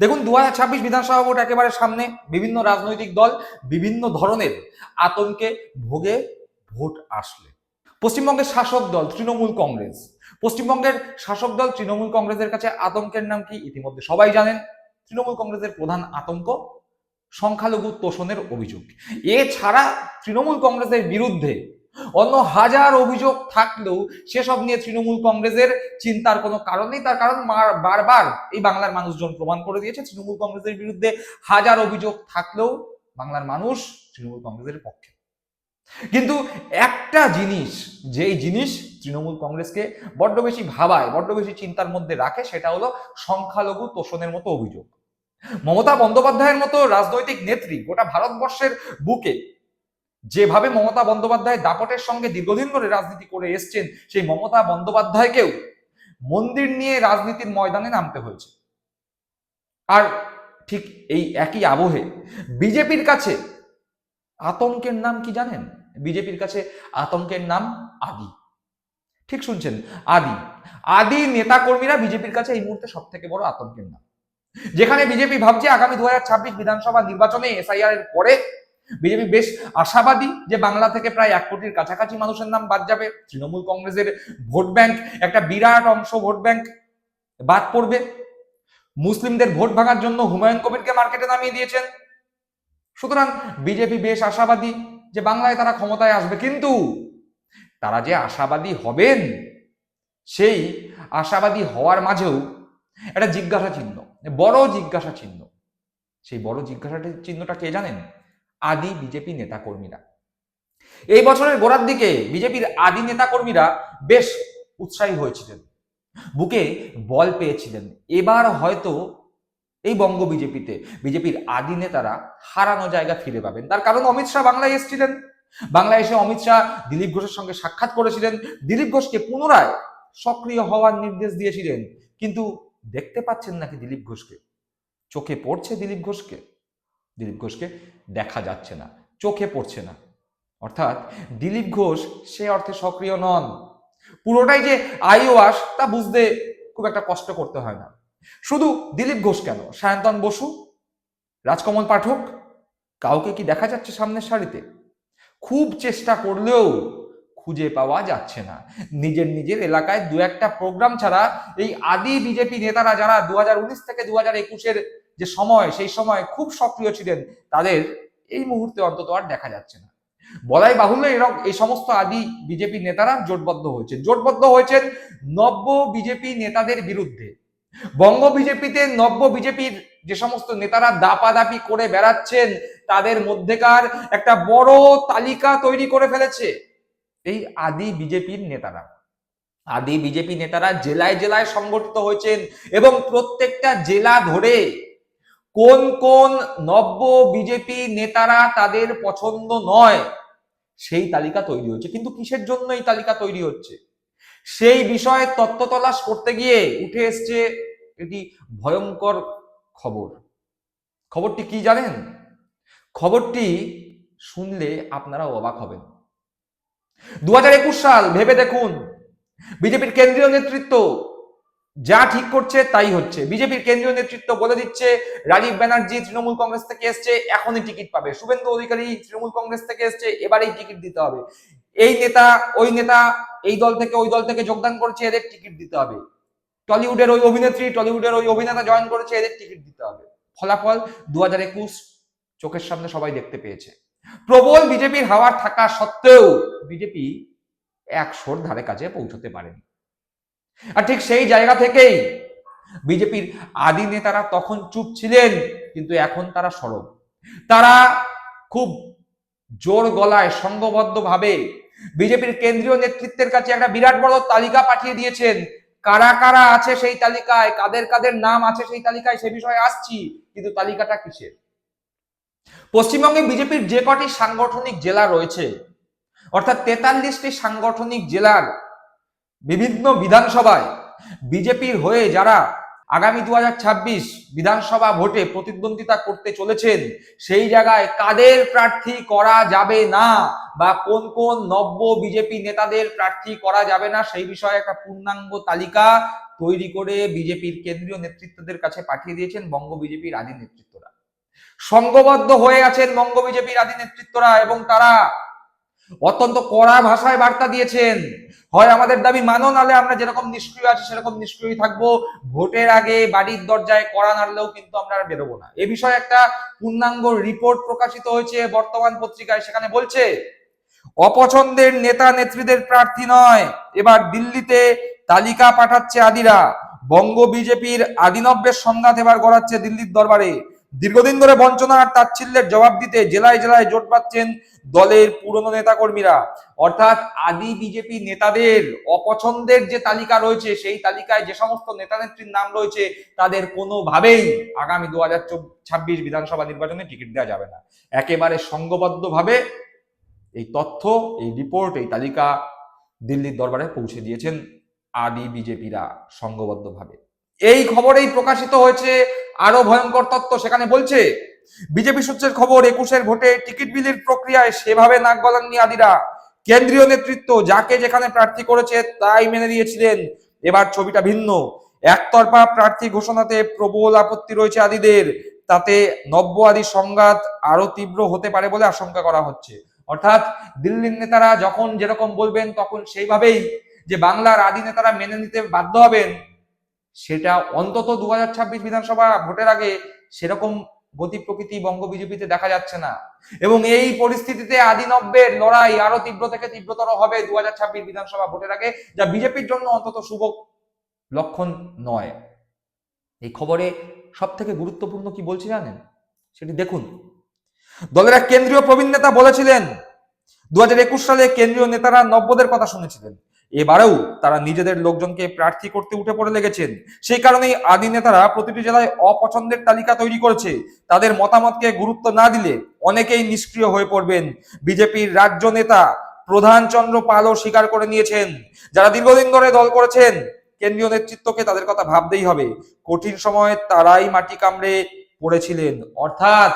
দেখুন দু ছাব্বিশ বিধানসভা ভোট একেবারে সামনে। বিভিন্ন রাজনৈতিক দল বিভিন্ন ধরনের আতঙ্কে ভোগে ভোট আসলে। পশ্চিমবঙ্গের শাসক দল তৃণমূল কংগ্রেস। পশ্চিমবঙ্গের শাসক দল তৃণমূল কংগ্রেসের কাছে আতঙ্কের নাম কি? ইতিমধ্যে সবাই জানেন, তৃণমূল কংগ্রেসের প্রধান আতঙ্ক সংখ্যালঘু তোষণের অভিযোগ। এছাড়া তৃণমূল কংগ্রেসের বিরুদ্ধে অন্য হাজার অভিযোগ থাকলেও সেসব নিয়ে তৃণমূল কংগ্রেসের চিন্তার কোনো কারণ নেই। তার কারণ বারবার এই বাংলার মানুষজন প্রমাণ করে দিয়েছে, তৃণমূল কংগ্রেসের বিরুদ্ধে হাজার অভিযোগ থাকলেও বাংলার মানুষ তৃণমূল কংগ্রেসের পক্ষে। কিন্তু একটা জিনিস, যেই জিনিস তৃণমূল কংগ্রেসকে বড্ড বেশি ভাবায়, বড্ড বেশি চিন্তার মধ্যে রাখে, সেটা হলো সংখ্যালঘু তোষণের মতো অভিযোগ। মমতা বন্দ্যোপাধ্যায়ের মতো রাজনৈতিক নেত্রী গোটা ভারতবর্ষের বুকে যেভাবে মমতা বন্দ্যোপাধ্যায় দাপটের সঙ্গে দীর্ঘদিন ধরে রাজনীতি করে এসছেন, সেই মমতা বন্দ্যোপাধ্যায়কেও মন্দির নিয়ে রাজনীতির ময়দানে নামতে হয়েছে। আর ঠিক এই একই আবহে বিজেপির কাছে আতঙ্কের নাম কি জানেন? বিজেপির কাছে আতঙ্কের নাম আদি। ঠিক শুনছেন? আদি। আদি নেতাকর্মীরা বিজেপির কাছে এই মুহূর্তে সব থেকে বড় আতঙ্কের নাম। যেখানে বিজেপি ভাবছে আগামী দু হাজার ছাব্বিশ বিধানসভা নির্বাচনে এসআইআর এর পরে বিজেপি বেশ আশাবাদী যে বাংলা থেকে প্রায় এক কোটির কাছাকাছি মানুষের নাম বাদ যাবে। তৃণমূল কংগ্রেসের ভোট ব্যাংক, একটা বিরাট অংশ ভোট ব্যাংক বাদ পড়বে। মুসলিমদের ভোট ভাঙার জন্য হুমায়ুন কবিরকে মার্কেটে নামিয়ে দিয়েছেন। সুতরাং বিজেপি বেশ আশাবাদী যে বাংলায় তারা ক্ষমতায় আসবে। কিন্তু তারা যে আশাবাদী হবেন, সেই আশাবাদী হওয়ার মাঝেও একটা জিজ্ঞাসা চিহ্ন বড় জিজ্ঞাসা চিহ্ন সেই বড় জিজ্ঞাসা চিহ্নটা কে জানেন? আদি বিজেপি নেতাকর্মীরা। এই বছরের গোড়ার দিকে বিজেপির আদি নেতাকর্মীরা বেশ উৎসাহী হয়েছিলেন। বুকে বল পেয়েছিলেন। এবার হয়তো এই বঙ্গ বিজেপিতে, বিজেপির আদি নেতারা হারানো জায়গা ফিরে পাবেন। তার কারণ অমিত শাহ বাংলায় এসেছিলেন। বাংলায় এসে অমিত শাহ দিলীপ ঘোষের সঙ্গে সাক্ষাৎ করেছিলেন। দিলীপ ঘোষকে পুনরায় সক্রিয় হওয়ার নির্দেশ দিয়েছিলেন। কিন্তু দেখতে পাচ্ছেন নাকি দিলীপ ঘোষকে? চোখে পড়ছে দিলীপ ঘোষকে? দিলীপ ঘোষকে দেখা যাচ্ছে না, চোখে পড়ছে না। অর্থাৎ দিলীপ ঘোষ সে অর্থে সক্রিয় নন। পুরোটাই যে আইওয়াস তা বুঝতে খুব একটা কষ্ট করতে হয় না। শুধু দিলীপ ঘোষ কেন? সায়ন্তন বসু? রাজকমল পাঠক? কাউকে কি দেখা যাচ্ছে সামনের সারিতে? খুব চেষ্টা করলেও খুঁজে পাওয়া যাচ্ছে না। নিজের নিজের এলাকায় দু একটা প্রোগ্রাম ছাড়া এই আদি বিজেপি নেতারা যারা দু হাজার উনিশ থেকে দু হাজার একুশের যে সময়, সেই সময় খুব সক্রিয় ছিলেন, তাদের এই মুহূর্তে অন্তত আর দেখা যাচ্ছে না। বলাই বাহুল্য এরকম এই সমস্ত আদি বিজেপি নেতারা জোটবদ্ধ হয়েছেন। জোটবদ্ধ হয়েছেন নব্য বিজেপি নেতাদের বিরুদ্ধে। বঙ্গ বিজেপিতে নব্য বিজেপির যে সমস্ত নেতারা দাপাদাপি করে বেড়াচ্ছেন, তাদের মধ্যেকার একটা বড় তালিকা তৈরি করে ফেলেছে এই আদি বিজেপির নেতারা। আদি বিজেপি নেতারা জেলায় জেলায় সংগঠিত হয়েছেন এবং প্রত্যেকটা জেলা ধরে কোন কোন নব্য বিজেপি নেতারা তাদের পছন্দ নয়, সেই তালিকা তৈরি হচ্ছে। কিন্তু কিসের জন্য এই তালিকা তৈরি হচ্ছে? সেই বিষয়ে তত্ত্ব তলাশ করতে গিয়ে উঠে এসছে এটি ভয়ঙ্কর খবর। খবরটি কি জানেন? খবরটি শুনলে আপনারা অবাক হবেন। দু হাজার একুশ সাল, ভেবে দেখুন, বিজেপির কেন্দ্রীয় নেতৃত্ব যা ঠিক করছে তাই হচ্ছে। বিজেপির কেন্দ্রীয় নেতৃত্ব বলে দিচ্ছে, রাজীব ব্যানার্জি তৃণমূল কংগ্রেস থেকে এসছে, এখনই টিকিট পাবে। শুভেন্দু অধিকারী তৃণমূল কংগ্রেস থেকে এসছে, এবারেই টিকিট দিতে হবে। এই নেতা, ওই নেতা, এই দল থেকে ওই দল থেকে যোগদান করছে, এদের টিকিট দিতে হবে। টলিউডের ওই অভিনেত্রী, টলিউডের ওই অভিনেতা জয়েন করেছে, এদের টিকিট দিতে হবে। ফলাফল দু হাজার একুশ চোখের সামনে সবাই দেখতে পেয়েছে। প্রবল বিজেপির হাওয়ার থাকা সত্ত্বেও বিজেপি একশোর ধারে কাছে পৌঁছতে পারেনি। আর ঠিক সেই জায়গা থেকেই বিজেপির আদি নেতারা তখন চুপ ছিলেন, কিন্তু এখন তারা সরব। তারা খুব জোর গলায় সংঘবদ্ধ ভাবে বিজেপির কেন্দ্রীয় নেতৃত্বের কাছে একটা বিরাট বড় তালিকা পাঠিয়ে দিয়েছেন। কারা কারা আছে সেই তালিকায়? কাদের কাদের নাম আছে সেই তালিকায়? সে বিষয়ে আসছি, কিন্তু তালিকাটা কিসের? পশ্চিমবঙ্গে বিজেপির যে কটি সাংগঠনিক জেলা রয়েছে, অর্থাৎ তেতাল্লিশটি সাংগঠনিক জেলার বিভিন্ন বিধানসভায় বিজেপির হয়ে যারা আগামী দুহাজার ছাব্বিশ বিধানসভা ভোটে প্রতিদ্বন্দ্বিতা করতে চলেছেন, সেই জায়গায় কাদের প্রার্থী করা যাবে না? বা কোন কোন নব্য বিজেপি নেতাদের প্রার্থী করা যাবে না? সেই বিষয়ে একটা পূর্ণাঙ্গ তালিকা তৈরি করে বিজেপির কেন্দ্রীয় নেতৃত্বদের কাছে পাঠিয়ে দিয়েছেন বঙ্গ বিজেপির আদি নেতৃত্বরা। সংঘবদ্ধ হয়ে আছেন বঙ্গ বিজেপির আদি নেতৃত্বরা এবং তারা অত্যন্ত কড়া ভাষায় বার্তা দিয়েছেন। হয় আমাদের দাবি মানো, নালে আমরা যেরকম নিষ্ক্রিয় আছি, সেরকম নিষ্ক্রিয় থাকব। ভোটের আগে বাড়ির দরজায় কড়া নাড়লেও কিন্তু আমরা আর বেরোবো না। এ বিষয়ে একটা পূর্ণাঙ্গ রিপোর্ট প্রকাশিত হয়েছে বর্তমান পত্রিকায়, সেখানে বলছে, অপছন্দের নেতা নেত্রীদের প্রার্থী নয়। এবার দিল্লিতে তালিকা পাঠাচ্ছে আদিরা। বঙ্গ বিজেপির আদিনব্যের সংঘাত এবার গড়াচ্ছে দিল্লির দরবারে। দীর্ঘদিন ধরে বঞ্চনা আর তাচ্ছিল্যের জবাব দিতে জেলায় জেলায় জোট পাচ্ছেন দলের পুরনো নেতাকর্মীরা। অর্থাৎ আদি বিজেপি নেতাদের অপছন্দের যে তালিকা রয়েছে, সেই তালিকায় যে সমস্ত নেতা নেত্রীর নাম রয়েছে, তাদের কোনোভাবেই আগামী দু হাজার ছাব্বিশ বিধানসভা নির্বাচনে টিকিট দেওয়া যাবে না। একেবারে সংঘবদ্ধভাবে এই তথ্য, এই রিপোর্ট, এই তালিকা দিল্লির দরবারে পৌঁছে দিয়েছেন আদি বিজেপিরা সংঘবদ্ধভাবে এই খবরেই প্রকাশিত হয়েছে আরও ভয়ঙ্কর তত্ত্ব সেখানে বলছে, বিজেপি সূত্রের খবর একুশের ভোটে টিকিট বিলির প্রক্রিয়ায় সেভাবে নাক গলাননি আদিরা। কেন্দ্রীয় নেতৃত্ব যাকে যেখানে প্রার্থী করেছে তাই মেনে নিয়েছিলেন। এবার ছবিটা ভিন্ন। একতরফা প্রার্থী ঘোষণাতে প্রবল আপত্তি রয়েছে আদিদের। তাতে নব্য আদি সংঘাত আরও তীব্র হতে পারে বলে আশঙ্কা করা হচ্ছে। অর্থাৎ দিল্লির নেতারা যখন যেরকম বলবেন তখন সেইভাবেই যে বাংলার আদি নেতারা মেনে নিতে বাধ্য হবেন। সেটা অন্তত দু হাজার ছাব্বিশ বিধানসভা ভোটের আগে সেরকম গতি প্রকৃতি বঙ্গ বিজেপিতে দেখা যাচ্ছে না। এবং এই পরিস্থিতিতে আদি নব্যের লড়াই আরও তীব্র থেকে তীব্রতর হবে দুহাজার ছাব্বিশ বিধানসভা ভোটের আগে, যা বিজেপির জন্য অন্তত শুভ লক্ষণ নয়। এই খবরে সব থেকে গুরুত্বপূর্ণ কি বলছি জানেন? সেটি দেখুন। দলের এক কেন্দ্রীয় প্রবীণ নেতা বলেছিলেন, দু হাজার একুশ সালে কেন্দ্রীয় নেতারা নব্যদের কথা শুনেছিলেন। এবারেও তারা নিজেদের লোকজনকে প্রার্থী করতে উঠে পড়ে লেগেছেন। সেই কারণেই আদি নেতারা প্রতিটি জেলায় অপছন্দের তালিকা তৈরি করেছে। তাদের মতামতকে গুরুত্ব না দিলে অনেকেই নিষ্ক্রিয় হয়ে পড়বেন। বিজেপির রাজ্য নেতা প্রধান চন্দ্র পালও স্বীকার করে নিয়েছেন। যারা দীর্ঘদিন ধরে দল করেছেন, কেন্দ্রীয় নেতৃত্বকে তাদের কথা ভাবতেই হবে। কঠিন সময়ে তারাই মাটি কামড়ে পড়েছিলেন। অর্থাৎ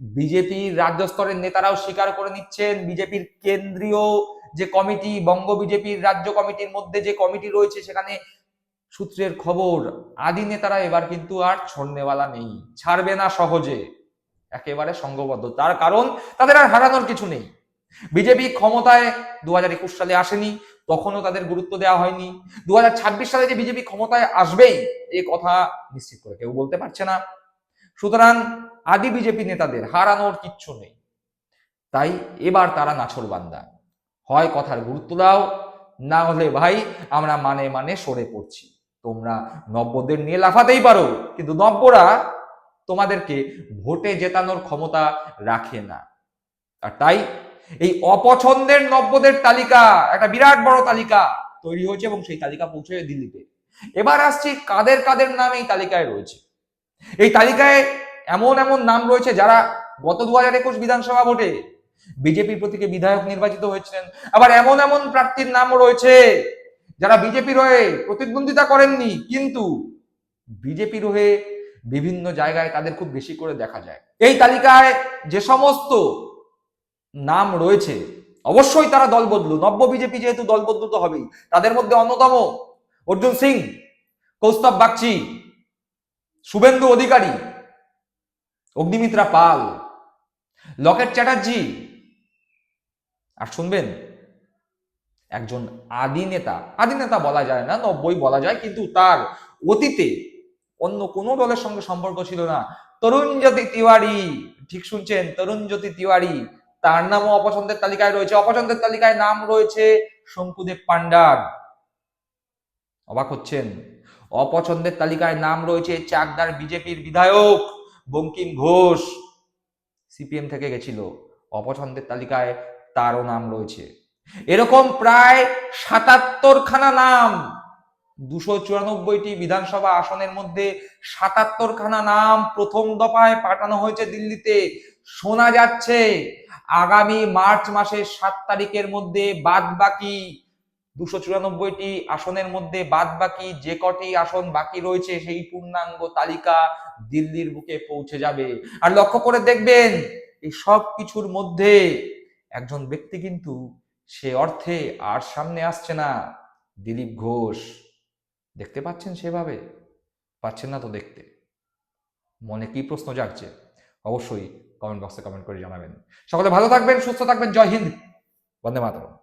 বিজেপির রাজ্য স্তরের নেতারাও স্বীকার করে নিচ্ছেন, বিজেপির কেন্দ্রীয় যে কমিটি, বঙ্গ বিজেপির রাজ্য কমিটির মধ্যে যে কমিটি রয়েছে, সেখানে সূত্রের খবর, আদি নেতারা এবার কিন্তু আর ছড়নেওয়ালা নেই। ছাড়বে না সহজে। একেবারে সঙ্গবদ্ধ। তার কারণ, তাদের আর হারানোর কিছু নেই। বিজেপি ক্ষমতায় দু হাজার একুশ সালে আসেনি, তখনও তাদের গুরুত্ব দেওয়া হয়নি। দু হাজার ছাব্বিশ সালে যে বিজেপি ক্ষমতায় আসবেই এই কথা নিশ্চিত করে কেউ বলতে পারছে না। সুতরাং, আদি বিজেপি নেতাদের হারানোর কিচ্ছু নেই। তাই এবার তারা নাছর বান্দা হয় কথার গুরুত্ব দাও। না হলে ভাই, আমরা মানে মানে সরে পড়ছি। তোমরা নব্যদের নিয়ে লাফাতেই পারো, কিন্তু নব্যরা তোমাদেরকে ভোটে জেতানোর ক্ষমতা রাখে না। আর তাই এই অপছন্দের নব্যদের তালিকা একটা বিরাট বড় তালিকা তৈরি হয়েছে এবং সেই তালিকা পৌঁছে দিল্লিতে। এবার আসছি কাদের কাদের নাম এই তালিকায় রয়েছে। এই তালিকায় এমন এমন নাম রয়েছে যারা গত দু হাজার একুশ বিধানসভা ভোটে বিজেপির প্রতীকে বিধায়ক নির্বাচিত হয়েছিলেন। আবার এমন এমন প্রার্থীর নামও রয়েছে, যারা বিজেপির হয়ে প্রতিদ্বন্দ্বিতা করেননি, কিন্তু বিজেপির হয়ে বিভিন্ন জায়গায় তাদের খুব বেশি করে দেখা যায়। এই তালিকায় যে সমস্ত নাম রয়েছে, অবশ্যই তারা দল বদলু নব্য বিজেপি যেহেতু দল বদলু তো হবেই। তাদের মধ্যে অন্যতম অর্জুন সিং, কৌস্তব বাগচি, শুভেন্দু অধিকারী, অগ্নিমিত্রা পাল, লকেট চ্যাটার্জি আর শুনবেন, একজন আদি নেতা আদি নেতা বলা যায় না, নব্বই বলা যায়, কিন্তু তার অতীতে অন্য কোনো দলের সঙ্গে সম্পর্ক ছিল না। তরুণজ্যোতি তিওয়ারি, ঠিক শুনছেন? তরুণজ্যোতি তিওয়ারি, তার নামও অপছন্দের তালিকায় রয়েছে। অপছন্দের তালিকায় নাম রয়েছে শঙ্কুদেব পান্ডার অবাক হচ্ছেন। অপছন্দের তালিকায় নাম রয়েছে চাকদার বিজেপির বিধায়ক বঙ্কিম ঘোষ। সিপিএম থেকে গেছিল। অপছন্দের তালিকায় তারও নাম রয়েছে। এরকম প্রায় সাতাত্তর খানা নাম, দুশো চুরানব্বইটি বিধানসভা আসনের মধ্যে সাতাত্তর খানা নাম প্রথম দফায় পাঠানো হয়েছে দিল্লিতে। শোনা যাচ্ছে, আগামী মার্চ মাসের সাত তারিখের মধ্যে বাদ বাকি দুশো চুরানব্বইটি আসনের মধ্যে বাদ বাকি যে কটি আসন বাকি রয়েছে সেই পূর্ণাঙ্গ তালিকা দিল্লির বুকে পৌঁছে যাবে। আর লক্ষ্য করে দেখবেন, এই সব কিছুর মধ্যে একজন ব্যক্তি কিন্তু সে অর্থে আর সামনে আসছে না। দিলীপ ঘোষ। দেখতে পাচ্ছেন সেভাবে? পাচ্ছেন না তো দেখতে। মনে কি প্রশ্ন জাগছে? অবশ্যই কমেন্ট বক্সে কমেন্ট করে জানাবেন। সকলে ভালো থাকবেন, সুস্থ থাকবেন। জয় হিন্দ। বন্দে মাতরম।